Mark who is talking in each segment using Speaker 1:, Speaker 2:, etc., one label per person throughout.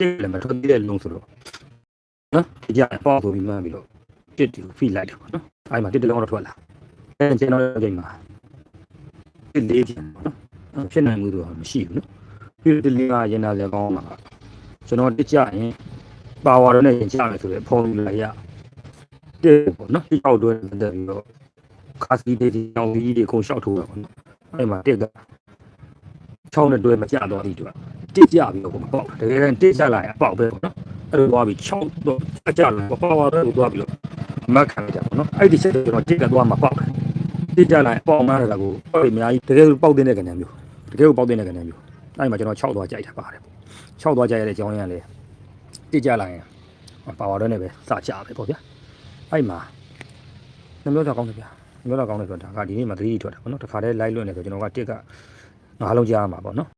Speaker 1: တစ်လည်းမထွက်သေးတဲ့လုံးဆိုတော့နော်ဒီကြပေါ့ဆိုပြီးမှန်းပြီးတော့တစ်တီကိုဖိလိုက်တယ်ပေါ့နော်အဲ့မှာတစ်တလုံးတော့ထွက်လာအဲကျွန်တော်တို့ချိန်မှာတစ်လေးပြန်ပေါ့နော်အဲ့ဖြစ်နိုင်မှုတော့မရှိဘူးနော်ပြီးတော့တစ်လေးကရင်လာလည်းကောင်းမှာကျွန်တော်တစ်ကြရင်ပါဝါတော့နဲ့ရင်ကြမယ်ဆိုတော့ဖုန်းယူလိုက်ရတစ်ပေါ့နော်တစ်ချောက်တွဲတက်ပြီးတော့ခါစီတေးတီအောင်ကြီးတွေအကုန်ရှောက်ထိုးတာပေါ့နော်အဲ့မှာတစ်က6နဲ့တွဲမကြတော့ဒီတူက တစ်ကြပြီးတော့မပေါက်တကယ်တမ်းတစ်ကြလာရင်အပေါက်ပဲပေါ့နော်အဲ့လိုသွားပြီး6တော့အကြလာပါဝါတော့သွားပြီးတော့မတ်ခံကြပေါ့နော်အဲ့ဒီချက်ကျွန်တော်တစ်ကသွားမှာပေါက်တယ်တစ်ကြလာရင်အပေါက်မှန်းတာကိုပေါက်ရအများကြီးတကယ်ပေါက်တဲ့ကနေမျိုးတကယ်ပေါက်တဲ့ကနေမျိုးအဲ့မှာကျွန်တော်6သွားကြိုက်တာပါတယ်ပေါ့6သွားကြိုက်ရတဲ့အကြောင်းရင်းကလည်းတစ်ကြလာရင်ပါဝါတော့နဲ့ပဲစကြပဲပေါ့ဗျာအဲ့မှာနှမျိုးတော့ကောင်းတယ်ဗျာနှမျိုးတော့ကောင်းတယ်ဆိုတာကဒီနေ့မှသတိထွက်တာပေါ့နော်တခါတည်းလိုက်လွတ်နေဆိုကျွန်တော်ကတစ်ကငါးလုံးကြားမှာပေါ့နော်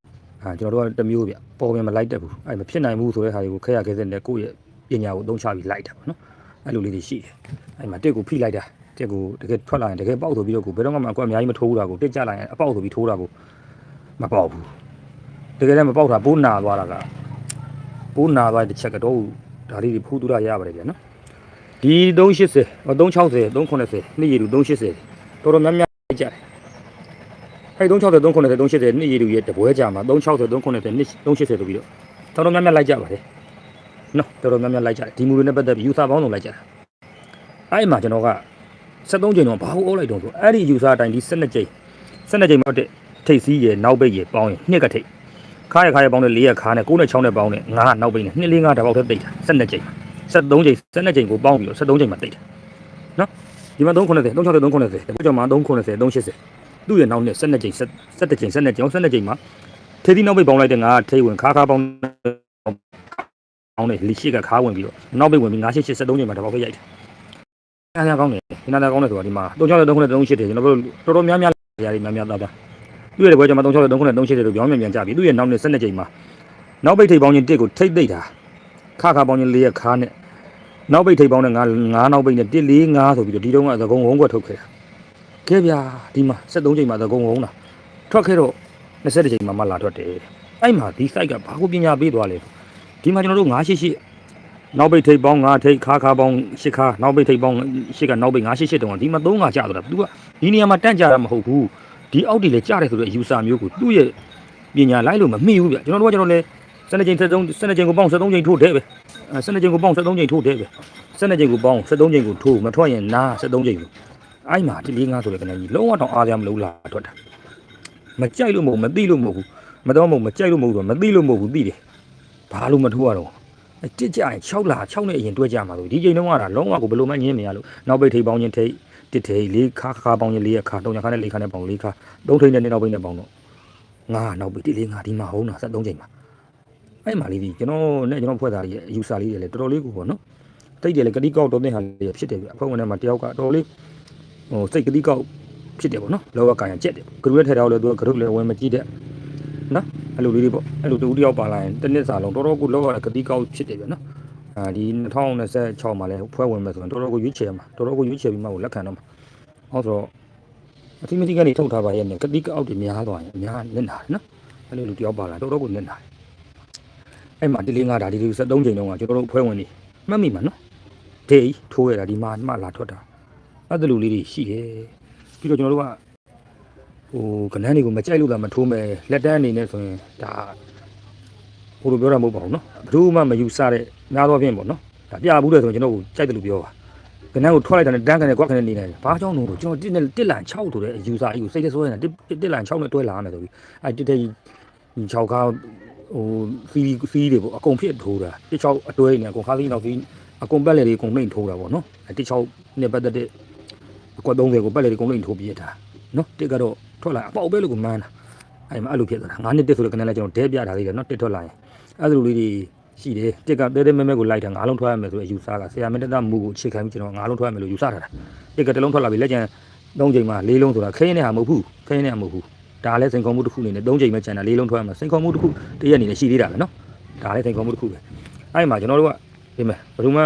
Speaker 1: အဲကျွန်တော်တို့ကတစ်မျိုးဗျပေါ်ပြန်မလိုက်တတ်ဘူးအဲ့မဖြစ်နိုင်ဘူးဆိုတဲ့ဟာတွေကိုခက်ရခဲစက်နဲ့ကိုယ့်ရဲ့ပညာကိုသုံးချပြီးလိုက်တာပေါ့နော်အဲ့လိုလေးတွေရှိတယ်အဲ့မှာတစ်ကိုဖိလိုက်တာတစ်ကိုတကယ်ထွက်လာရင်တကယ်ပေါက်ဆိုပြီးတော့ကိုဘယ်တော့မှအကွက်အများကြီးမထိုးဘူးတာကိုတစ်ကြလာရင်အပေါက်ဆိုပြီးထိုးတာကိုမပေါက်ဘူးတကယ်လည်းမပေါက်တာပိုးနာသွားတာကပိုးနာသွားတဲ့ချက်ကတော့ဒါလေးတွေဖူးတူရရပါတယ်ဗျနော်ဒီ380 360 390နှစ်ရည်တူ380တော်တော်များများကြတယ် အဲ့360 390 380နှစ်ရည်တူရဲ့တပွဲကြမှာ360 390နှစ်380ဆိုပြီးတော့တော်တော်များများလိုက်ကြပါတယ်နော်တော်တော်များများလိုက်ကြတယ်ဒီမူတွေနဲ့ပတ်သက်ပြီး user ပေါင်းစုံလိုက်ကြတာအဲ့မှာကျွန်တော်က73ချိန်တော့ဘာလို့အောလိုက်တော့ဆိုအဲ့ဒီ user အတိုင်းဒီ12ချိန်12ချိန်မှတဲ့ထိတ်စည်းရနောက်ပိတ်ရပေါင်းရင်နှစ်ကထိတ်ခါရခါရပေါင်းတဲ့4ရခါနဲ့9နဲ့6နဲ့ပေါင်းတဲ့9နောက်ပိတ်နဲ့2 4 5တပေါက်ထက်တိတ်တာ12ချိန်73ချိန်12ချိန်ကိုပေါင်းပြီးတော့73ချိန်မှတိတ်တာနော်ဒီမှာ390 360 390ဒီဘက်ကျော်မှာ390 380 သူ့ရဲ့နောက်နဲ့12ချိန်17ချိန်12ချိန်12ချိန်မှာထေးသီးနောက်ပိတ်ပေါင်းလိုက်တဲ့ငါထိတ်ဝင်ခါခါပေါင်းပေါင်းတဲ့လီရှိကခါဝင်ပြီးတော့နောက်ပိတ်ဝင်ပြီး9 8 73ချိန်မှာတပေါက်ပဲရိုက်တယ်အားရကောင်းတယ်ဒီနာတာကောင်းတယ်ဆိုတာဒီမှာ360 390 380ကျွန်တော်တို့တော်တော်များများနေရာတွေများများသားသားသူ့ရဲ့ဘွဲကျော်မှာ360 390 380တို့ပြောင်းမြန်မြန်ကြပြီသူ့ရဲ့နောက်နဲ့12ချိန်မှာနောက်ပိတ်ထိပ်ပေါင်းချင်းတစ်ကိုထိတ်သိပ်တာခါခါပေါင်းချင်း၄ရက်ခါနဲ့နောက်ပိတ်ထိပ်ပေါင်းနဲ့9 9နောက်ပိတ်နဲ့1 4 5ဆိုပြီးတော့ဒီတုန်းကသကုံဝုံးကွက်ထုတ်ခဲ့တာ ကဲဗျာဒီမှာ73ချိန်မှာသကုံဝုံးတာထွက်ခဲ့တော့20ချိန်မှာမှလာထွက်တယ်အဲ့မှာဒီ site ကဘာကိုပညာပေးသွားလဲဒီမှာကျွန်တော်တို့988နောက်ပိတ်ထိပ်ပေါင်း9ထိပ်ခါခါပေါင်း10ခါနောက်ပိတ်ထိပ်ပေါင်း10ကနောက်ပိတ်988တုံးကဒီမှာ3ခါကြာတော့တာ तू ကဒီနေရာမှာတန့်ကြတာမဟုတ်ဘူးဒီအောက်တွေလည်းကြားတယ်ဆိုတော့ user မျိုးကိုသူ့ရဲ့ပညာလိုက်လို့မမှီဘူးဗျကျွန်တော်တို့ကကျွန်တော်လည်းစနေချိန်73စနေချိန်ကိုပေါင်း73ချိန်ထိုးတယ်ပဲအဲစနေချိန်ကိုပေါင်း73ချိန်ထိုးတယ်ပဲစနေချိန်ကိုပေါင်း73ချိန်ကိုထိုးမထွက်ရင်နာ73ချိန်ကို အဲ့မှာဒီလေးငါဆိုတဲ့ကနေကြီးလုံးဝတော့အားရမလို့လာထွက်တာမကြိုက်လို့မဟုတ်မသိလို့မဟုတ်ဘူးမတော့မဟုတ်မကြိုက်လို့မဟုတ်တော့မသိလို့မဟုတ်ဘူးသိတယ်ဘာလို့မထိုးရတော့အတစ်ကြရင်6လာ6နဲ့အရင်တွဲကြမှာလို့ဒီချိန်တုန်းကဒါလုံးဝကိုဘယ်လိုမှညင်းမရလို့နောက်ပိတ်ထိပ်ပေါင်းချင်းထိပ်တစ်ထိပ်လေးခါခါပေါင်းချင်းလေးရခါတုံညာခါနဲ့လေးခါနဲ့ပေါင်းလေးခါသုံးထိပ်နဲ့နောက်ပိတ်နဲ့ပေါင်းတော့ငါနောက်ပိတ်ဒီလေးငါဒီမှာဟုတ်တာ73ချိန်မှာအဲ့မှာလေးဒီကျွန်တော်နဲ့ကျွန်တော်ဖွဲ့သားလေးရဲ့အယူဆလေးတွေလည်းတော်တော်လေးကိုပေါ့နော်တိတ်တယ်လေကတိကောက်တော်တဲ့ဟာလေးဖြစ်တယ်ပြအဖွဲ့ဝင်ထဲမှာတယောက်ကတော်တော်လေး ဟိုစိတ်ကတိကောက်ဖြစ်တယ်ပေါ့နော်လောကကာယံကြက်တယ်ဂရုရဲ့ထဲတော့လည်းသူကဂရုလည်းဝင်မကြည့်တဲ့နော်အဲ့လိုလေးတွေပေါ့အဲ့လိုတူတယောက်ပါလာရင်တစ်နှစ်စာလုံးတော်တော်ကိုလောကကတိကောက်ဖြစ်တယ်ဗျနော်အာဒီ2026မှာလည်းဖွဲ့ဝင်မယ်ဆိုရင်တော်တော်ကိုရွေးချယ်မှာတော်တော်ကိုရွေးချယ်ပြီးမှကိုလက်ခံတော့မှာဟောဆိုတော့အတိမတိကနေထုတ်ထားပါရဲ့နဲ့ကတိကောက်တွေများသွားရင်အများနစ်နာတယ်နော်အဲ့လိုလူတယောက်ပါလာတော်တော်ကိုနစ်နာတယ်အဲ့မှာဒီလေးငါဒါဒီလေး73ချိန်တုန်းကကျွန်တော်တို့ဖွဲ့ဝင်နေမှတ်မိမှာနော်ဒေးထိုးရတာဒီမှာမှလာထွက်တာ အဲ့ဒါလူလေးတွေရှိတယ်ပြီးတော့ကျွန်တော်တို့ကဟိုကနန်းတွေကိုမကြိုက်လို့သာမထိုးမယ်လက်တန်းအနေနဲ့ဆိုရင်ဒါဘို့လိုပြောတာမဟုတ်ပါဘူးနော်ဘယ်သူမှမယူဆတဲ့များသောဖြင့်ပေါ့နော်ဒါပြဘူးတယ်ဆိုရင်ကျွန်တော်ကိုကြိုက်တယ်လို့ပြောပါကနန်းကိုထွက်လိုက်တာနဲ့တန်းကန်နဲ့ကွက်ကန်နဲ့နေနေတယ်ဘာကြောင့်လို့ကျွန်တော်တစ်နဲ့တစ်လန်6ဆိုတဲ့ယူဆအယူစိတ်ထဲဆိုရင်တစ်တစ်လန်6နဲ့တွဲလာမယ်ဆိုပြီးအဲ့တစ်တဲ့6ကားဟိုဖီဖီတွေပေါ့အကုန်ဖြစ်ထိုးတာတစ်6အတွဲနေအကုန်ခါးသီးနောက်ဖီအကုန်ပက်လေတွေအကုန်နှိမ့်ထိုးတာပေါ့နော်အဲ့တစ်6နဲ့ပတ်သက်တဲ့ အကွက်30ကိုပက်လေတွေအကုန်နှိမ့်ထိုးပြတာနော်တစ်ကတော့ထွက်လာအပေါက်ပဲလို့ကိုမှန်းတာအဲ့မှာအဲ့လိုဖြစ်သွားတာ9နှစ်တစ်ဆိုတဲ့ကနန်းလဲကျွန်တော်ဒဲပြတာလေးတယ်နော်တစ်ထွက်လာရင်အဲ့လိုလေးတွေရှိတယ်တစ်ကတဲတဲမဲမဲကိုလိုက်တာငါးလုံးထွက်ရမယ်ဆိုတဲ့ယူဆကဆရာမင်းတက်မူကိုချိန်ခိုင်းပြီးကျွန်တော်ငါးလုံးထွက်ရမယ်လို့ယူဆထားတာတစ်ကတစ်လုံးထွက်လာပြီလက်ကျန်၃ချိန်မှ၄လုံးဆိုတာခင်းနေတာမဟုတ်ဘူးခင်းနေတာမဟုတ်ဘူးဒါလည်းစိန်ခေါ်မှုတစ်ခုအနေနဲ့၃ချိန်ပဲကျန်တာ၄လုံးထွက်ရမှာစိန်ခေါ်မှုတစ်ခုတရက်အနေနဲ့ရှိသေးတာပဲနော်ဒါလည်းစိန်ခေါ်မှုတစ်ခုပဲအဲ့မှာကျွန်တော်တို့ကဒီမဲ့ဘယ်သူမှ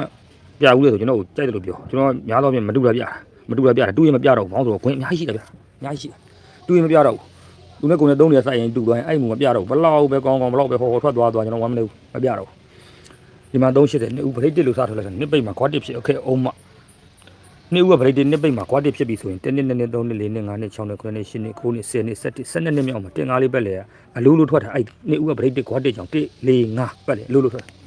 Speaker 1: ပြဘူးလေဆိုကျွန်တော်ကိုကြိုက်တယ်လို့ပြောကျွန်တော်များတော့ပြင်မတူတာပြတာ မတူတာပြတယ်တူရင်မပြတော့ဘူးဘောင်းဆိုတော့ခွင်းအများကြီးရှိတယ်ဗျအများကြီးရှိတယ်တူရင်မပြတော့ဘူးသူနဲ့ကိုယ်နဲ့တုံးနေဆိုင်ရင်တူသွားရင်အဲ့မူမပြတော့ဘူးဘလောက်ပဲကောင်းကောင်းဘလောက်ပဲဟောဟောထွက်သွားသွားကျွန်တော်ဝမ်းမနေဘူးမပြတော့ဘူးဒီမှာ380နှစ်ဦးဗရိတ်တစ်လို့စားထွက်လိုက်တယ်နှစ်ပိတ်မှာခွာတစ်ဖြစ်အခဲအုံးမနှစ်ဦးကဗရိတ်တစ်နှစ်ပိတ်မှာခွာတစ်ဖြစ်ပြီဆိုရင်1နှစ်2နှစ်3နှစ်4နှစ်5နှစ်6နှစ်9နှစ်10နှစ်9နှစ်10နှစ်17 12နှစ်မြောက်မှာတင်ငါးလေးပက်လေအလိုလိုထွက်တာအဲ့နှစ်ဦးကဗရိတ်တစ်ခွာတစ်ကြောင့်1 4 5ပက်လေအလိုလိုထွက်တာ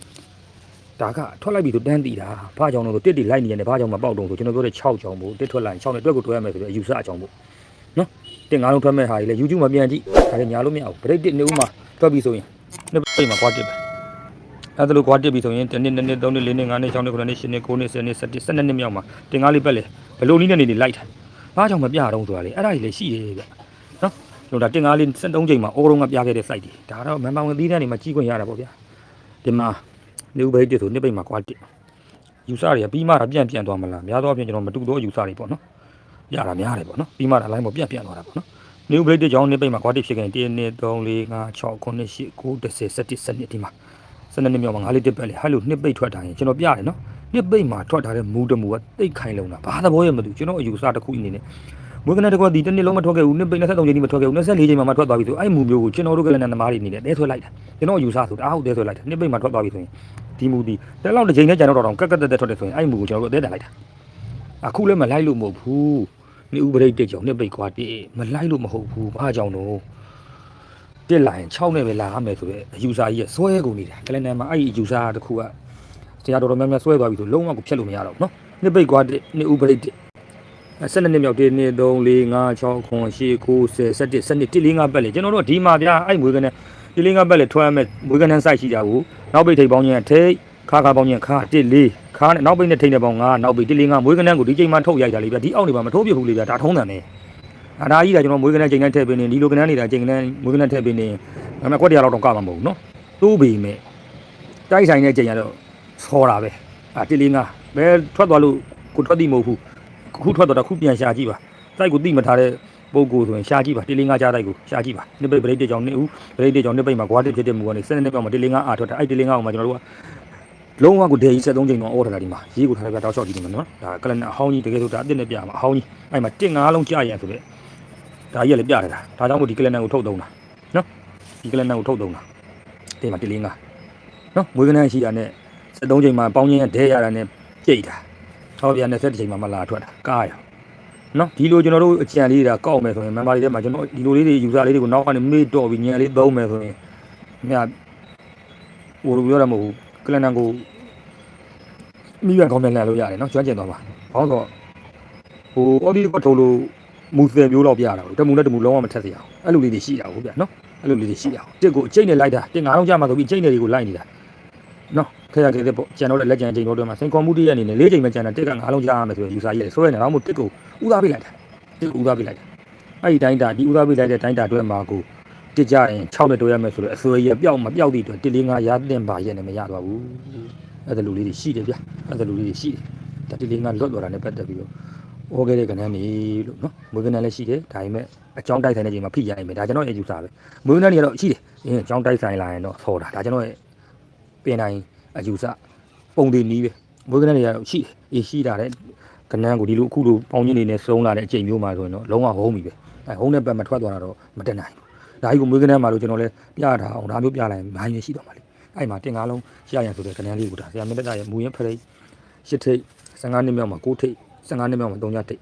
Speaker 1: ဒါကထွက်လိုက်ပြီဆိုတန်းတီတာဘာကြောင့်လို့တစ်တီလိုက်နေရတယ်ဘာကြောင့်မပေါက်တော့ဆိုကျွန်တော်ပြောတဲ့6ကြောင့်မို့တစ်ထွက်လိုက်6နဲ့တွက်ကိုတွဲရမယ်ဆိုတော့အယူဆအကြောင်းမို့နော်တင်ကားလုံးထွက်မဲ့ဟာကြီးလေ YouTube မှာပြန်ကြည့်ဒါလည်းညာလို့မရဘူးဗရိတ်တစ်နှစ်ဦးမှာတွက်ပြီဆိုရင်နှစ်ပိတ်မှာခွာတစ်ပဲအဲ့ဒါလိုကွာတက်ပြီဆိုရင်တစ်နှစ်နှစ်နှစ်သုံးနှစ်လေးနှစ်ငါးနှစ်၆နှစ်ခုနှစ်နှစ်ရှစ်နှစ်ကိုးနှစ်ဆယ်နှစ်ဆယ်တစ်ဆယ်နှစ်နှစ်မြောက်မှာတင်ကားလေးပက်လေဘယ်လိုနည်းနဲ့နေနေလိုက်တာဘာကြောင့်မပြတော့ဆိုတာလေအဲ့ဒါကြီးလည်းရှိတယ်ဗျနော်ကျွန်တော်ဒါတင်ကားလေး73ချိန်မှာအော်ရုံးကပြခဲ့တဲ့ site တွေဒါတော့မန်မောင်သီးတန်းနေမှာကြီးခွင့်ရတာပေါ့ဗျာဒီမှာ နေဦးဘိတ်တစ်ဆိုနှစ်ပိတ်မှာကွာတက်ယူဆတွေကပြီးမှတာပြန်ပြန်သွားမလားများသောအားဖြင့်ကျွန်တော်မတူတော့ယူဆတွေပေါ့နော်ရတာများတယ်ပေါ့နော်ပြီးမှတာ line ပေါ်ပြန်ပြန်သွားတာပေါ့နော်နေဦးဘိတ်တစ်ကြောင့်နှစ်ပိတ်မှာကွာတက်ဖြစ်ခဲ့ရင်1 2 3 4 5 6 9 10 9 10 11 12ဒီမှာစနေနေ့မြောက်မှာငါးလေးတစ်ပတ်လေဟဲ့လို့နှစ်ပိတ်ထွက်တာရင်ကျွန်တော်ပြရတယ်နော်နှစ်ပိတ်မှာထွက်ထားတဲ့မူတမူကတိတ်ခိုင်လုံးတာဘာသဘောရမသိဘူးကျွန်တော်အယူဆတစ်ခုအနေနဲ့မွေးကနတကွာဒီတစ်နှစ်လုံးမထွက်ခဲ့ဘူးနှစ်ပိတ်23ချိန်ဒီမထွက်ခဲ့ဘူး24ချိန်မှာမထွက်သွားပြီဆိုအဲ့မူမျိုးကိုကျွန်တော်တို့ကလည်းသမားတွေအနေနဲ့တဲဆွဲလိုက်တာကျွန်တော်အယူဆဆိုတာအားဟုတ်တဲဆွဲလိုက်တာနှစ်ပိတ်မှာထွက်သွားပြီဆိုရင် ဒီမူဒီတဲလောက်တစ်ချိန်နဲ့ကျွန်တော်တော့ကက်ကက်တက်တက်ထွက်တယ်ဆိုရင်အဲ့မူကိုကျွန်တော်တို့အသေးတန်လိုက်တာအခုလည်းမလိုက်လို့မဟုတ်ဘူးနေဥပရိတ်တက်ကြောင့်နှစ်ပိတ်ကွာတိမလိုက်လို့မဟုတ်ဘူးဘာကြောင့်တော့တက်လာရင်6နဲ့ပဲလာရမယ်ဆိုတော့အယူဆကြီးရဆွဲကုန်နေတာကလန်နယ်မှာအဲ့ဒီအယူဆတစ်ခုကတရားတော်တော်များများဆွဲသွားပြီဆိုလုံးဝကိုဖြတ်လို့မရတော့ဘူးနော်နှစ်ပိတ်ကွာတစ်နှစ်ဥပရိတ်တစ်အဲ12နှစ်မြောက်1 2 3 4 5 6 9 10 9 10 11 12 12 15ပတ်လေကျွန်တော်တို့ဒီမှာဗျာအဲ့မွေးကနေ ဒီလေးငါပတ်လေထွက်ရမယ်မွေးကနေစိုက်ရှိကြဘူးနောက်ပိတ်ထိပ်ပေါင်းချင်းထိပ်ခါခါပေါင်းချင်းခါ1 4ခါနဲ့နောက်ပိတ်နဲ့ထိပ်နဲ့ပေါင်း9နောက်ပိတ်1 4 5မွေးကနေကိုဒီချိန်မှထုတ်ရိုက်တာလေဗျာဒီအောက်နေပါမထိုးပြဘူးလေဗျာဒါထုံးတယ်နဲ့အဒါကြီးကကျွန်တော်မွေးကနန်းချိန်နဲ့ထည့်ပေးနေဒီလိုကနန်းနေတာချိန်ကနန်းမွေးကနန်းထည့်ပေးနေဒါပေမဲ့ကွက်တရားလောက်တော့ကမှာမဟုတ်ဘူးနော်သိုးပေမဲ့တိုက်ဆိုင်တဲ့ချိန်ကတော့ဆော်တာပဲအာတိလေးငါဘယ်ထွက်သွားလို့ကိုထွက်တိမဟုတ်ဘူးခုထွက်သွားတာခုပြန်ရှာကြည့်ပါတိုက်ကိုတိမထားတဲ့ ပုံကိုဆိုရင်ရှာကြည့်ပါတိလေးငါကြားတိုက်ကိုရှာကြည့်ပါနှစ်ပိတ်ဗရိတ်တေကြောင့်နှစ်ဦးဗရိတ်တေကြောင့်နှစ်ပိတ်မှာကွာတစ်ဖြစ်တဲ့မူကနေစနေနေ့မှာတိလေးငါအာထွက်တာအဲ့တိလေးငါကိုမှကျွန်တော်တို့ကလုံးဝကိုဒေကြီး73ချိန်တော့အော်ထားတာဒီမှာရေးကိုထားပြတောက်လျှောက်ကြည့်နေမှာနော်ဒါကလန်အဟောင်းကြီးတကယ်ဆိုတာအစ်စ်နဲ့ပြမှာအဟောင်းကြီးအဲ့မှာတစ်ငါးလုံးကြာရဆိုတဲ့ဒါကြီးကလည်းပြရတယ်ဒါဒါကြောင့်မို့ဒီကလန်နန်ကိုထုတ်သုံးတာနော်ဒီကလန်နန်ကိုထုတ်သုံးတာဒီမှာတလင်းကနော်မွေးကနန်းရှိတာနဲ့73ချိန်မှာပေါင်းချင်းဒဲရတာနဲ့ပြိတ်တာထောက်ပြန်20ချိန်မှာမလာထွက်တာကားရ နော်ဒီလိုကျွန်တော်တို့အကြံလေးတွေကကောက်မယ်ဆိုရင်မန်ပါလေးထဲမှာကျွန်တော်ဒီလိုလေးတွေယူဆလေးတွေကိုနောက်ကနေမေ့တော့ပြီးညံလေးသုံးမယ်ဆိုရင်မြတ်ဟိုလိုပြောရမှာမဟုတ်ဘူးကလန်နန်ကိုမိရကောင်းပြန်လှန်လို့ရတယ်နော်ကျွမ်းကျင်သွားပါဘောင်းတော့ဟိုအော်ဒီကထုတ်လို့မူစင်မျိုးတော့ပြတာဘူးတမူနဲ့တမူလုံးဝမထက်စရအောင်အဲ့လိုလေးတွေရှိတာဟုတ်ဗျာနော်အဲ့လိုလေးတွေရှိတာတစ်ကိုအကျိတ်နဲ့လိုက်တာတစ်ငါးလုံးကြာမှဆိုပြီးအကျိတ်နဲ့တွေကိုလိုက်နေတာနော်ခဲရခဲတဲ့ပေါ့ကျန်တော့လက်ကျန်ချိန်တော့တွေမှာစင်ကွန်မှုတည်းရအနေနဲ့၄ချိန်ပဲကျန်တာတစ်ကငါးလုံးကြာရမယ်ဆိုရင်ယူဆကြီးရဆိုရဲနေတော့မို့တစ်ကို ဥသားပေးလိုက်တာတစ်ကိုဥသားပေးလိုက်တာအဲ့ဒီတိုင်းတာဒီဥသားပေးလိုက်တဲ့တိုင်းတာအတွက်မှာကိုတစ်ကြရင်6နဲ့တွဲရမယ်ဆိုတော့အစွဲရပျောက်မပျောက်သည့်အတွက်တစ်လေးငါးရတင်ပါရဲ့နဲ့မရသွားဘူးအဲ့ဒါလူလေးတွေရှိတယ်ဗျအဲ့ဒါလူလေးတွေရှိတယ်ဒါတစ်လေးငါးလွတ်သွားတာနဲ့ပတ်သက်ပြီးတော့ဩခဲ့တဲ့ကဏ္ဍနေလို့နော်မွေးကဏ္ဍလည်းရှိတယ်ဒါပေမဲ့အကြောင်းတိုက်ဆိုင်တဲ့ချိန်မှာဖိရနိုင်မယ်ဒါကျွန်တော်ရဲ့ယူဆပဲမွေးကဏ္ဍတွေကတော့ရှိတယ်အင်းအကြောင်းတိုက်ဆိုင်လာရင်တော့ဆော်တာဒါကျွန်တော်ရဲ့ပြင်တိုင်းအယူဆပုံတွေနီးပဲမွေးကဏ္ဍတွေကတော့ရှိတယ်အေးရှိတာတဲ့ ကဏ္ဍကိုဒီလိုအခုလိုပေါင်းချင်းနေနဲ့စုံလာတဲ့အချိန်မျိုးမှာဆိုရင်တော့လုံးဝဟုံးပြီပဲအဲဟုံးတဲ့ဘက်မှာထွက်သွားတာတော့မတက်နိုင်ဘူးဒါကြီးကိုမွေးကဏ္ဍမှာလို့ကျွန်တော်လည်းပြထားအောင်ဒါမျိုးပြလိုက်ရင်မိုင်းရရှိတော့မှာလေအဲ့မှာတင်ကားလုံးရရန်ဆိုတဲ့ကဏ္ဍလေးကိုဒါဆရာမင်းတက်ရဲ့မူရင်ဖရိတ်ရှစ်ထိတ်15နှစ်မြောက်မှာ9ထိတ်15နှစ်မြောက်မှာ3ညထိတ်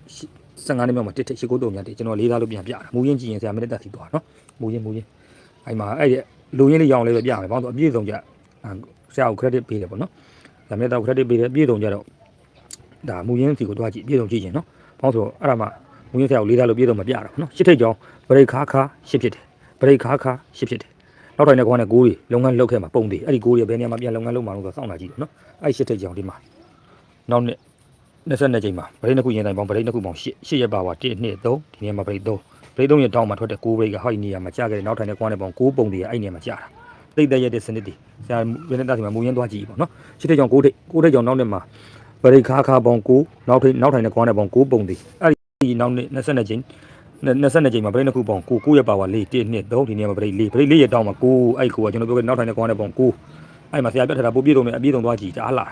Speaker 1: 15နှစ်မြောက်မှာ1ထိတ်19တုံညထိတ်ကျွန်တော်လေးသားလို့ပြန်ပြတာမူရင်ကြည့်ရင်ဆရာမင်းတက်စီသွားနော်မူရင်မူရင်အဲ့မှာအဲ့ဒီလူရင်းလေးရောင်းလေးပဲပြမယ်ဘာလို့အပြည့်စုံကြဆရာကို credit ပေးတယ်ပေါ့နော်ဆရာမင်းတက် credit ပေးတယ်အပြည့်စုံကြတော့ ဒါမူရင်စီကိုတွားကြည့်အပြည့်စုံကြည့်ရင်နော်ဘာလို့ဆိုအဲ့ဒါမှမူရင်ဆရာကိုလေးသားလို့ပြည့်စုံမပြတာပေါ့နော်ရှစ်ထိတ်ကြောင်းဗရိတ်ခါခါရှစ်ဖြစ်တယ်ဗရိတ်ခါခါရှစ်ဖြစ်တယ်နောက်တိုင်းနဲ့ကောင်းတဲ့ကိုးတွေလုပ်ငန်းလုပ်ခဲ့မှာပုံတွေအဲ့ဒီကိုးတွေဘယ်နေရာမှာပြန်လုပ်ငန်းလုပ်မှာလို့ဆိုစောင့်တာကြည့်တယ်နော်အဲ့ရှစ်ထိတ်ကြောင်းဒီမှာနောက်နှစ်22ချိန်မှာဗရိတ်နှစ်ခုရင်တိုင်းပေါင်းဗရိတ်နှစ်ခုပေါင်း8 8ရက်ပါပါ1 2 3ဒီနေရာမှာဗရိတ်3ဗရိတ်3ရက်တောင်းမှာထွက်တဲ့6ဗရိတ်ကဟောက်ဒီနေရာမှာကြာခဲ့တယ်နောက်ထိုင်တဲ့ကွမ်းတဲ့ပေါင်း6ပုံတွေကအဲ့နေရာမှာကြာတာတိတ်တက်ရက်တဲ့စနစ်တွေဆရာဝင်းနေတာဒီမှာမူရင်းသွားကြည့်ပေါ့နော်ရှစ်ထိတ်ကြောင့်6ထိတ်6ထိတ်ကြောင့်နောက်နှစ်မှာ ဗရိတ်ခါခါပေါင်း6နောက်ထိတ်နောက်ထိုင်တဲ့ကွမ်းတဲ့ပေါင်း6ပုံတွေအဲ့ဒီနောက်နှစ်22ချိန်22ချိန်မှာဗရိတ်နှစ်ခုပေါင်း9 9ရက်ပါပါ4 1 2 3ဒီနေရာမှာဗရိတ်4ဗရိတ်4ရက်တောင်းမှာ9အဲ့ကိုကကျွန်တော်ပြောခဲ့နောက်ထိုင်တဲ့ကွမ်းတဲ့ပေါင်း9အဲ့မှာဆရာပြတ်ထားတာပို့ပြည့်တော့မယ်အပြည့်စုံသွားကြည့်ကြားလာ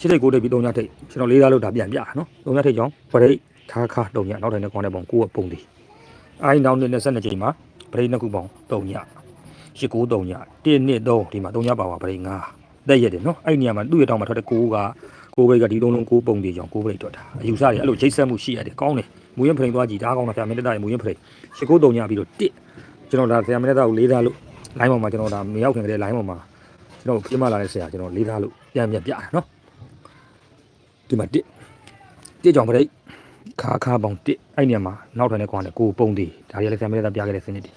Speaker 1: ရှစ်ထိတ်9ထိတ်ပြီး3ညထိတ်ကျွန်တော်လေးသားလို့ဒါပြန်ပြနော်3ညထိတ်ကြောင့်ဗရိတ်ခါခါ3ညနောက်ထိုင်တဲ့ကွမ်းတဲ့ပေါင်း9ပုံတွေအဲ့နောက်နှစ်22ချိန်မှာဗရိတ်နှစ်ခုပေါင်း3ည8 9 3ည1 2 3ဒီမှာ3ညပါပါဗရိတ်5တက်ရက်တယ်နော်အဲ့ဒီနေရာမှာသူ့ရဲ့တောင်မှာထွက်တဲ့ကိုးက ကိုးဘရိတ်ကဒီလုံးလုံးကိုးပုံတွေကြောင့်ကိုးဘရိတ်ထွက်တာအယူဆတွေအဲ့လိုချိတ်ဆက်မှုရှိရတယ်ကောင်းတယ်မူရင်ဖရိန်သွားကြည့်ဒါကောင်းတာဆရာမင်းတက်တာမူရင်ဖရိန်ရှစ်ကိုးတုံညာပြီးတော့တစ်ကျွန်တော်ဒါဆရာမင်းတက်တာကိုလေးသားလို့ line ပေါ်မှာကျွန်တော်ဒါမရောက်ခင်ကလေး line ပေါ်မှာကျွန်တော်ပြမလာတဲ့ဆရာကျွန်တော်လေးသားလို့ပြန်ပြန်ပြတာနော်ဒီမှာတစ်တစ်ကြောင့်ဗရိတ်ခါခါပေါင်တစ်အဲ့နေရာမှာနောက်ထပ်နဲ့ကွာနဲ့ကိုပုံသေးဒါတွေလည်းဆရာမင်းတက်ပြခဲ့တဲ့စနစ်တွေ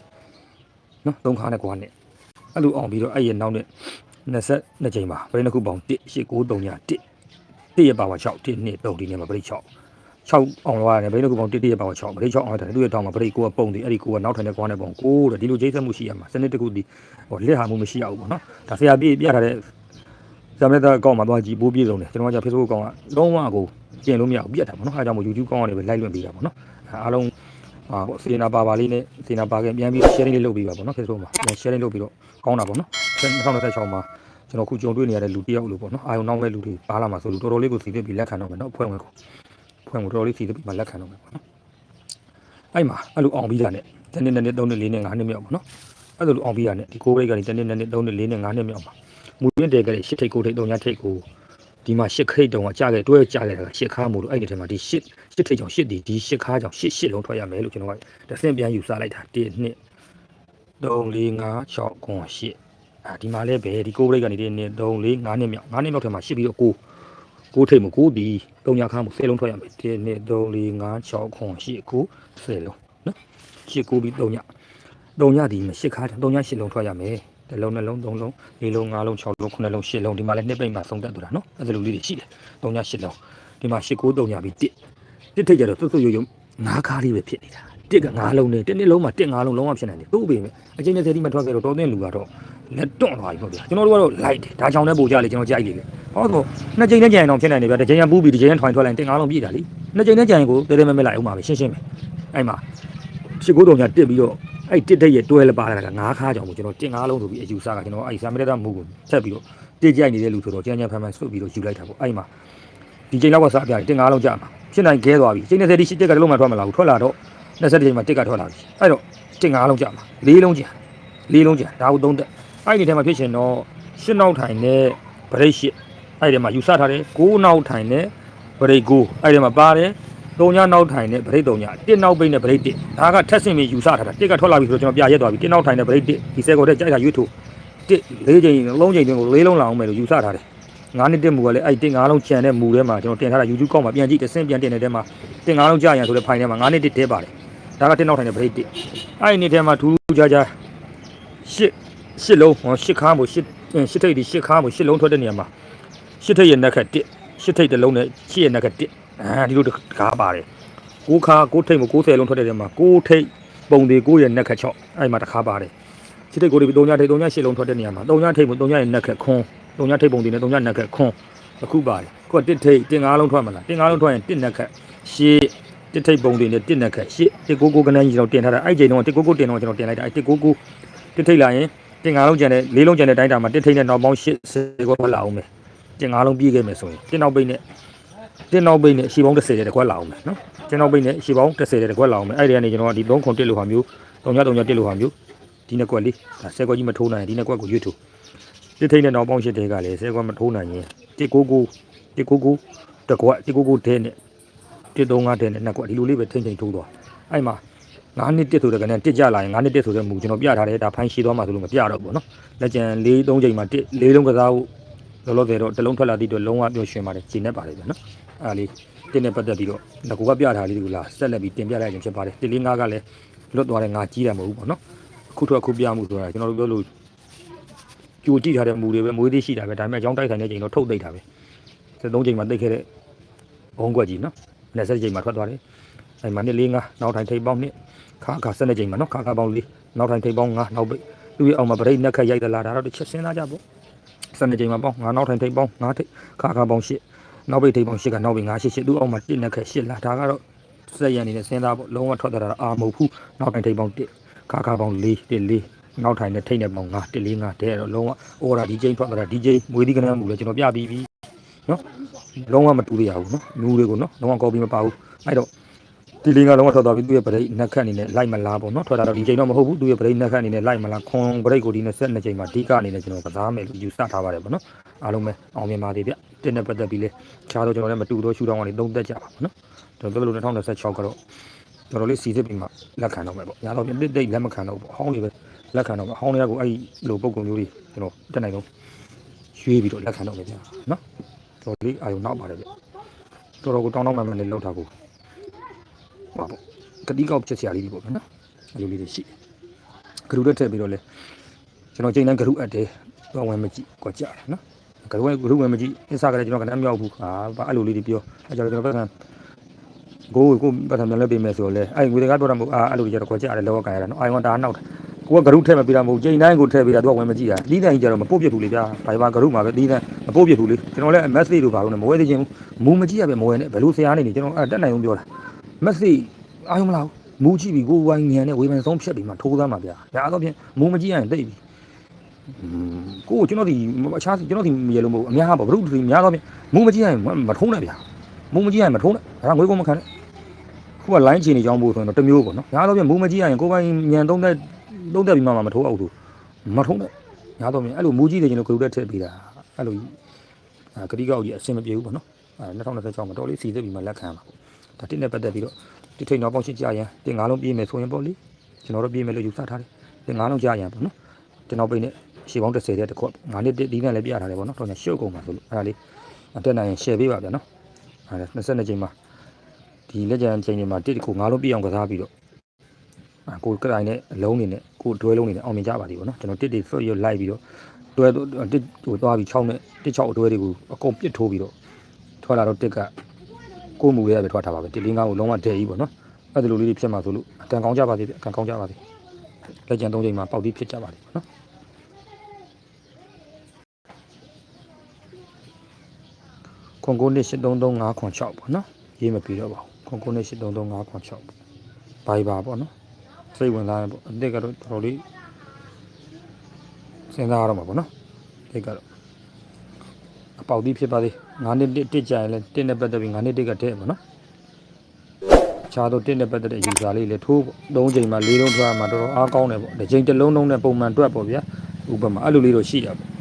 Speaker 1: နော်သုံးခါနဲ့ကွာနဲ့အဲ့လိုအောင်ပြီးတော့အဲ့ရဲ့နောက်နဲ့22ချိန်ပါဗရိတ်နှစ်ခုပေါင်တစ်8 9 3ည1 တစ်ရပါဝါ6 1 2 3ဒီနေမှာဗရိတ်6 6အောင်လောက်ရတယ်ဗရိတ်နှစ်ခုပေါင်1 1ရပါဝါ6ဗရိတ်6အောင်ရတယ်သူ့ရဲ့တောင်မှာဗရိတ်ကိုကပုံသေးအဲ့ဒီကိုကနောက်ထပ်နဲ့ကွာနဲ့ပေါင်ကိုတဲ့ဒီလိုချိတ်ဆက်မှုရှိရမှာစနစ်တစ်ခုဒီဟိုလက်ဟာမှုမရှိရဘူးပေါ့နော်ဒါဆရာပြပြထားတဲ့ဆရာမလက်သားအကောင့်မှာသွားကြည့်ပိုးပြည့်စုံတယ်ကျွန်တော်က Facebook အကောင့်ကလုံးဝကိုကျင်လို့မရဘူးပြတ်တာပေါ့နော်အဲဒါကြောင့်မို့ YouTube အကောင့်ကနေပဲ live လွှင့်ပေးတာပေါ့နော်အားလုံးဟာပေါ့စေနာပါပါလေးနဲ့စေနာပါကပြန်ပြီး sharing လေးလုပ်ပေးပါပေါ့နော် Facebook မှာ sharing လုပ်ပြီးတော့ကောင်းတာပေါ့နော်2026မှာ ကျွန်တော်ခုကြုံတွေ့နေရတဲ့လူတယောက်လို့ပေါ့နော်အာယုံနောက်မဲ့လူတွေပါလာမှာဆိုလို့တော်တော်လေးကိုစီးပြပြီးလက်ခံတော့မယ်နော်အဖွဲ့ဝင်ကိုအဖွဲ့ဝင်ကိုတော်တော်လေးစီးပြပြီးမှလက်ခံတော့မယ်ပေါ့နော်အဲ့မှာအဲ့လိုအောင်ပြီးတာနဲ့တနေ့နဲ့3နှစ်4နှစ်5နှစ်မြောက်ပေါ့နော်အဲ့လိုအောင်ပြီးတာနဲ့ဒီကိုဘရိတ်ကနေတနေ့နဲ့3နှစ်4နှစ်5နှစ်မြောက်မှာမူရင်းတဲကလေးရှစ်ထိတ်ကိုထိတ်3ညထိတ်ကိုဒီမှာရှစ်ခိတ်တုံကကြာခဲ့တွဲကြာခဲ့တာကရှစ်ခါမို့လို့အဲ့ဒီထဲမှာဒီရှစ်ရှစ်ထိတ်ကြောင့်ရှစ်ဒီဒီရှစ်ခါကြောင့်ရှစ်ရှစ်လုံးထွက်ရမယ်လို့ကျွန်တော်ကတဆင့်ပြန်ယူဆလိုက်တာ1 2 3 4 5 6 9 8 အာဒီမှာလည်းပဲဒီကိုဘရိတ်ကနေဒီ1 2 3 4 5နှစ်မြောက်5နှစ်မြောက်ထဲမှာရှစ်ပြီးတော့ကိုကိုထိတ်မကိုဒီတုံညာခါမှု10လုံးထွက်ရမယ်1 2 3 4 5 6 9 8 9 10လုံးနော်ရှစ်ကိုပြီး3ည3ညဒီမှာရှစ်ခါ3ည8လုံးထွက်ရမယ်တစ်လုံးနှလုံးသုံးလုံးလေးလုံးငါးလုံး6လုံး9လုံး10လုံးဒီမှာလည်းနှစ်ပိတ်မှာသုံးတက်တူတာနော်အဲ့ဒါလိုလေးတွေရှိတယ်3ည8လုံးဒီမှာ8 9 3ညပြီး1တစ်ထိတ်ကြတော့သွတ်သွတ်ရုံရုံငါးခါလေးပဲဖြစ်နေတာတစ်ကငါးလုံးနဲ့တစ်နှစ်လုံးမှာတစ်ငါးလုံးလုံးဝဖြစ်နိုင်တယ်သူ့အပြင်ပဲအချင်းနဲ့30တိမှထွက်ခဲ့တော့တော်တဲ့လူကတော့ လက်တွန့်သွားပြီပေါ့ဗျာကျွန်တော်တို့ကတော့ light တယ်ဒါကြောင့်လည်းပို့ကြလေကျွန်တော်ကြိုက်လေပဲဟောတော့နှစ်ချိန်နဲ့ကြံရင်တော့ဖြစ်နိုင်တယ်ဗျာတစ်ချိန်ကပူးပြီးတစ်ချိန်နဲ့ထွင်ထွက်လိုက်တင်ငါးလုံးပြည့်တာလीနှစ်ချိန်နဲ့ကြံရင်ကိုတဲတဲမဲမဲလိုက်အောင်ပါပဲရှင်းရှင်းပဲအဲ့မှာရှစ်ကိုတုံညာတစ်ပြီးတော့အဲ့တစ်တဲ့ရဲ့တွဲလဲပါလာတာကငါးခါကြောင့်ကိုကျွန်တော်တင်ငါးလုံးဆိုပြီးအယူဆကကျွန်တော်အဲ့ဆာမရက်တာမူကိုဆက်ပြီးတော့တစ်ကြိုက်နေတဲ့လူဆိုတော့ကျန်းကျန်းဖန်ဖန်ဆွတ်ပြီးတော့ယူလိုက်တာပေါ့အဲ့မှာဒီချိန်လောက်ကစားပြတင်ငါးလုံးကြာမှာဖြစ်နိုင်ခဲသွားပြီချိန်နဲ့30တိရှစ်တက်ကလုံးမှထွက်မလာဘူးထွက်လာတော့20ချိန်မှာတစ်ကထွက်လာပြီအဲ့တော့တင်ငါးလုံးကြာမှာလေးလုံးကြာလေးလုံးကြာဒါကိုသုံးသက် အဲ့ဒီထဲမှာဖြစ်ရှင်တော့ရှစ်နောက်ထိုင်နဲ့ဗရိတ်ရှစ်အဲ့ဒီမှာယူဆထားတယ်9နောက်ထိုင်နဲ့ဗရိတ်9အဲ့ဒီမှာပါတယ်3ညနောက်ထိုင်နဲ့ဗရိတ်3ည1နောက်ပိတ်နဲ့ဗရိတ်1ဒါကထက်ဆင့်ပြီးယူဆထားတာ1ကထွက်လာပြီဆိုတော့ကျွန်တော်ပြရက်သွားပြီ1နောက်ထိုင်နဲ့ဗရိတ်1ဒီဆဲကိုတဲ့ကြိုက်တာရွေးထုတ်1 4ချိန်လုံးချိန်တွင်ကို4လုံးလာအောင်မယ်လို့ယူဆထားတယ်ငါးနှစ်တက်မူကလည်းအဲ့တင်ငါးလုံးချန်တဲ့မူထဲမှာကျွန်တော်တင်ထားတာ YouTube ကောက်မှာပြန်ကြည့်တစ်ဆင့်ပြန်တင်တဲ့ထဲမှာတင်ငါးလုံးကြာရန်ဆိုတဲ့ဖိုင်ထဲမှာငါးနှစ်တက်တဲပါတယ်ဒါကတင်နောက်ထိုင်တဲ့ဗရိတ်1အဲ့ဒီနေ့ထဲမှာထူးထူးခြားခြားရှစ်ရှစ်လုံးဟောရှစ်ခါမို့ရှစ်ရှစ်ထိပ်ဒီရှစ်ခါမို့ရှစ်လုံးထွက်တဲ့နေရာမှာရှစ်ထိပ်ရဲ့နက်ခက်1 ရှစ်ထိပ်တစ်လုံးနဲ့ရှစ်ရဲ့နက်ခက်1အဲဒီလိုတကားပါတယ်ကိုခါကိုထိပ်မို့90လုံးထွက်တဲ့နေရာမှာကိုထိပ်ပုံသေးကိုရဲ့နက်ခက်6အဲ့မှာတခါပါတယ်ရှစ်ထိပ်ကိုဒီ3ညထိပ်3ညရှစ်လုံးထွက်တဲ့နေရာမှာ3ညထိပ်မို့3ညရဲ့နက်ခက်ခွန်း3ညထိပ်ပုံသေးနဲ့3ညနက်ခက်ခွန်းအခုပါတယ်ကိုကတစ်ထိပ်တင်၅လုံးထွက်မလားတင်၅လုံးထွက်ရင်တစ်နက်ခက်ရှစ်တစ်ထိပ်ပုံသေးနဲ့တစ်နက်ခက်ရှစ်တစ်ကိုကိုကနန်းကြီးကျွန်တော်တင်ထားတာအဲ့ချိန်တော့တစ်ကိုကိုတင်တော့ကျွန်တော်တင်လိုက်တာအဲ့တစ်ကိုကိုတစ်ထိပ်လာရင် တင်၅လုံးကျန်တဲ့၄လုံးကျန်တဲ့တိုင်းတာမှာတစ်ထိပ်နဲ့နောက်ပေါင်း80ကိုထွက်လာအောင်မယ်တင်၅လုံးပြည့်ခဲ့မယ်ဆိုရင်တင်နောက်ပိတ်နဲ့တင်နောက်ပိတ်နဲ့ရှီပေါင်း30တဲ့တစ်ခွက်လာအောင်မယ်နော်တင်နောက်ပိတ်နဲ့ရှီပေါင်း30တဲ့တစ်ခွက်လာအောင်မယ်အဲ့ဒီကနေကျွန်တော်ကဒီ3ခွန်တစ်လို့ဟာမျိုး3ည3ညတစ်လို့ဟာမျိုးဒီနှစ်ခွက်လေးဒါဆဲခွက်ကြီးမထိုးနိုင်ရင်ဒီနှစ်ခွက်ကိုရွတ်ထိုးတစ်ထိပ်နဲ့နောက်ပေါင်း80တဲ့ကလည်းဆဲခွက်မထိုးနိုင်ရင်တစ်ကိုကိုတစ်ကိုကိုတစ်ခွက်တစ်ကိုကိုတဲ့နဲ့တစ်3 5တဲ့နဲ့နှစ်ခွက်ဒီလိုလေးပဲထိမ့်ထိမ့်ထိုးသွားအဲ့မှာ 9နှစ်တစ်ဆိုတဲ့ကနေ့တစ်ကြလာရင်9နှစ်တစ်ဆိုတဲ့မူကျွန်တော်ပြထားတယ်ဒါဖိုင်းရှိသွားမှဆိုလို့မပြတော့ဘူးเนาะလက်ကျန်၄၃ချိန်မှာတစ်၄လုံးကစားဖို့လောလောဆယ်တော့တစ်လုံးထွက်လာသည့်အတွက်လုံးဝပြောရှင်ပါတယ်ဂျင်းနေပါတယ်ဗျာနော်အားလေးတင်းနဲ့ပတ်သက်ပြီးတော့ငကူကပြထားလေးကိုလာဆက်လက်ပြီးတင်ပြလိုက်ခြင်းဖြစ်ပါတယ်တစ်လေးငါးကလည်းလွတ်သွားတဲ့ငါကြီးတယ်မဟုတ်ဘူးပေါ့နော်အခုထွက်အခုပြမှုဆိုတာကျွန်တော်တို့ပြောလို့ကြိုကြည့်ထားတဲ့မူတွေပဲမွေးသေးရှိတာပဲဒါပေမဲ့အကြောင်းတိုက်ဆိုင်တဲ့ချိန်တော့ထုတ်သိပ်တာပဲ73ချိန်မှာသိပ်ခဲ့တဲ့ဘုံကွက်ကြီးနော်20ချိန်မှာထွက်သွားတယ် အဲ့မှာနှစ်လေးငါနောက်ထိုင်ထိပ်ပေါင်းနှစ်ခါခါ12ချိန်မှာနော်ခါခါပေါင်းလေးနောက်ထိုင်ထိပ်ပေါင်းငါနောက်ပိတ်သူ့ရဲ့အောက်မှာဗရိတ်နက်ခတ်ရိုက်သလားဒါတော့တစ်ချက်စဉ်းစားကြပေါ့12ချိန်မှာပေါင်းငါနောက်ထိုင်ထိပ်ပေါင်းငါထိပ်ခါခါပေါင်းရှစ်နောက်ပိတ်ထိပ်ပေါင်းရှစ်ကနောက်ပိတ်ငါရှစ်ရှစ်သူ့အောက်မှာတစ်နက်ခတ်ရှစ်လားဒါကတော့စက်ရန်နေနဲ့စဉ်းစားပေါ့လုံးဝထွက်သွားတာအာမဟုတ်ဘူးနောက်ထိုင်ထိပ်ပေါင်းတစ်ခါခါပေါင်းလေးတစ်လေးနောက်ထိုင်နဲ့ထိတ်နဲ့ပေါင်းငါတစ်လေးငါတဲ့တော့လုံးဝအော်ရာဒီချိန်ထွက်သွားတာဒီချိန်မွေးဒီကနန်းမူလဲကျွန်တော်ပြပြီးပြီနော်လုံးဝမတူရဘူးနော်နူးတွေကိုနော်လုံးဝကော်ပီမပါဘူးအဲ့တော့တ ဒီလေးကလုံးဝထွက်သွားပြီးသူ့ရဲ့ဗရိတ်နှက်ခတ်အနေနဲ့လိုက်မလားပေါ့နော်ထွက်တာတော့ဒီချိန်တော့မဟုတ်ဘူးသူ့ရဲ့ဗရိတ်နှက်ခတ်အနေနဲ့လိုက်မလားခွန်ဗရိတ်ကိုဒီ22ချိန်မှာအဓိကအနေနဲ့ကျွန်တော်ကစားမယ်လို့ယူဆထားပါတယ်ပေါ့နော်အားလုံးပဲအောင်မြင်ပါသေးဗျတင်းနဲ့ပတ်သက်ပြီးလဲခြားတော့ကျွန်တော်လည်းမတူတော့ရှူတော့ကနေသုံးသက်ကြပါပေါ့နော်ကျွန်တော်တို့2026ကတော့တော်တော်လေးစီစစ်ပြီးမှလက်ခံတော့မယ်ပေါ့ညာတော့ပြတိတ်တိတ်လက်မခံတော့ဘူးအဟောင်းလေးပဲလက်ခံတော့မယ်အဟောင်းလေးကကိုအဲ့လိုပုံကုံမျိုးတွေကျွန်တော်တက်နိုင်တော့ရွေးပြီးတော့လက်ခံတော့မယ်ဗျာနော်တော်တော်လေးအာရုံနောက်ပါတယ်ဗျတော်တော်ကိုတောင်းတောင်းမှန်မှန်လေးလောက်ထားကို ဟောပေါ့ကတိကောက်ဖြစ်စရာလေးတွေပေါ့ဗျာနော်အလိုလေးတွေရှိဂရုတက်ထည့်ပြီးတော့လဲကျွန်တော်ချိန်တိုင်းဂရုအပ်တယ်တော့ဝင်မကြည့်ကွာကြတယ်နော်ဂရုဝင်ဂရုဝင်မကြည့်အစ္စာကလည်းကျွန်တော်ကလည်းမရောက်ဘူးဟာဘာအဲ့လိုလေးတွေပြောအဲကြောင့်ကျွန်တော်ပတ်စံကိုကိုပတ်စံပြန်လဲပေးမယ်ဆိုတော့လဲအဲ့ငွေတကားပြောတာမဟုတ်အာအဲ့လိုတွေကျတော့ကွာကြတယ်လောကကန်ရတာနော်အိုင်ဝန်တာနောက်တယ်ကိုကဂရုထည့်မပေးတာမဟုတ်ချိန်တိုင်းကိုထည့်ပေးတာသူကဝင်မကြည့်တာလီးတိုင်းကျတော့မပုတ်ပြစ်ဘူးလေဗျာဘာဘာဂရုမှာပဲလီးတိုင်းမပုတ်ပြစ်ဘူးလေကျွန်တော်လည်း message တို့ဘာလို့လဲမဝဲသေးချင်းမူမကြည့်ရပဲမဝဲနဲ့ဘယ်လိုဆရာနေနေကျွန်တော်အဲ့တက်နိုင်အောင်ပြောတာ message အာရုံမလားမူးကြည့်ပြီးကိုယ်ဝိုင်းညံနဲ့ဝေဖန်ဆုံးဖြတ်ပြီးမှထိုးသားမှာဗျာ။ဒါအတော့ဖြင့်မူးမကြည့်ရရင်တိတ်ပြီ။อืมကိုကျွန်တော်ဒီအခြားကျွန်တော်ဒီရေလုံးမဟုတ်အများပါဘုရုဒီများတော့ဖြင့်မူးမကြည့်ရရင်မထုံးနဲ့ဗျာ။မူးမကြည့်ရရင်မထုံးနဲ့။ဒါငွေကုန်မခံနဲ့။ခုက line ချင်နေကြောင်းဖို့ဆိုရင်တော့တစ်မျိုးပေါ့နော်။များတော့ဖြင့်မူးမကြည့်ရရင်ကိုယ်ပိုင်ညံသုံးသက်သုံးသက်ပြီးမှမထိုးအောင်သူမထုံးနဲ့။များတော့ဖြင့်အဲ့လိုမူးကြည့်နေကျွန်တော်ကရုတက်ထည့်ပေးတာ။အဲ့လိုအာကတိကောက်ကြီးအဆင်မပြေဘူးပေါ့နော်။အဲ2026မှာတော်လေးစီစစ်ပြီးမှလက်ခံပါ။ ဒါတစ်နဲ့ပတ်သက်ပြီးတော့ဒီထိန်တော့ပေါက်ရှိကြရန်တင်ငါးလုံးပြေးမယ်ဆိုရင်ပေါ့လေကျွန်တော်တို့ပြေးမယ်လို့ယူဆထားတယ်တင်ငါးလုံးကြရန်ပေါ့နော်ကျွန်တော်ပိတ်နဲ့ရှေးပေါင်း30တဲ့တစ်ခွက်ငါးနှစ်ဒီနဲ့လည်းပြထားတယ်ပေါ့နော်တော့ညရှုပ်ကုန်ပါဆိုလို့အဲ့ဒါလေးအတက်နိုင်ရင် share ပေးပါဗျာနော်အဲ့ဒါ22ချိန်မှာဒီလက်ကျန်ချိန်တွေမှာတစ်တစ်ခုငါးလုံးပြည့်အောင်ကစားပြီးတော့အာကိုကရိုင်နဲ့အလုံးနေနဲ့ကိုတွဲလုံးနေနဲ့အောင်မြင်ကြပါသည်ပေါ့နော်ကျွန်တော်တစ်တစ်ဆွတ်ရလိုက်ပြီးတော့တွဲတစ်ဟိုသွားပြီး6နဲ့တစ်6အတွဲတွေကိုအကုန်ပစ်ထိုးပြီးတော့ထွက်လာတော့တစ်က ကိုယ်မူရဲပဲထွက်ထားပါပဲဒီလင်းကားကိုလုံးဝဒဲကြီးပေါ့နော်အဲ့ဒီလိုလေးတွေဖြစ်မှာဆိုလို့အတန်ကောင်းကြပါသေးတယ်အတန်ကောင်းကြပါသေးလက်ကျန်၃ချိန်မှာပေါက်ပြီးဖြစ်ကြပါသေးပေါ့နော်ခွန်ကိုနှစ်8335ခွန်6ပေါ့နော်ရေးမပြီးတော့ပါဘူးခွန်ကိုနှစ်8335ခွန်6ဘိုင်ပါပေါ့နော်စိတ်ဝင်စားတယ်ပေါ့အစ်ကတော့တော်တော်လေးစဉ်းစားရတော့မှာပေါ့နော်ဒီကတော့အ ပေါက်သီးဖြစ်ပါသေး9နှစ်တစ်တစ်ကြရင်လည်းတစ်နဲ့ပတ်သက်ပြီး9နှစ်တစ်ကတည်းပါနော်ခြားတော့တစ်နဲ့ပတ်သက်တဲ့ယူဆာလေးလည်းထိုးပေါ့၃ချိန်မှ၄လုံးထွက်မှတော်တော်အားကောင်းတယ်ပေါ့တစ်ချိန်တစ်လုံးလုံးနဲ့ပုံမှန်တွက်ပေါ့ဗျာဥပမာအဲ့လိုလေးတော့ရှိတာပေါ့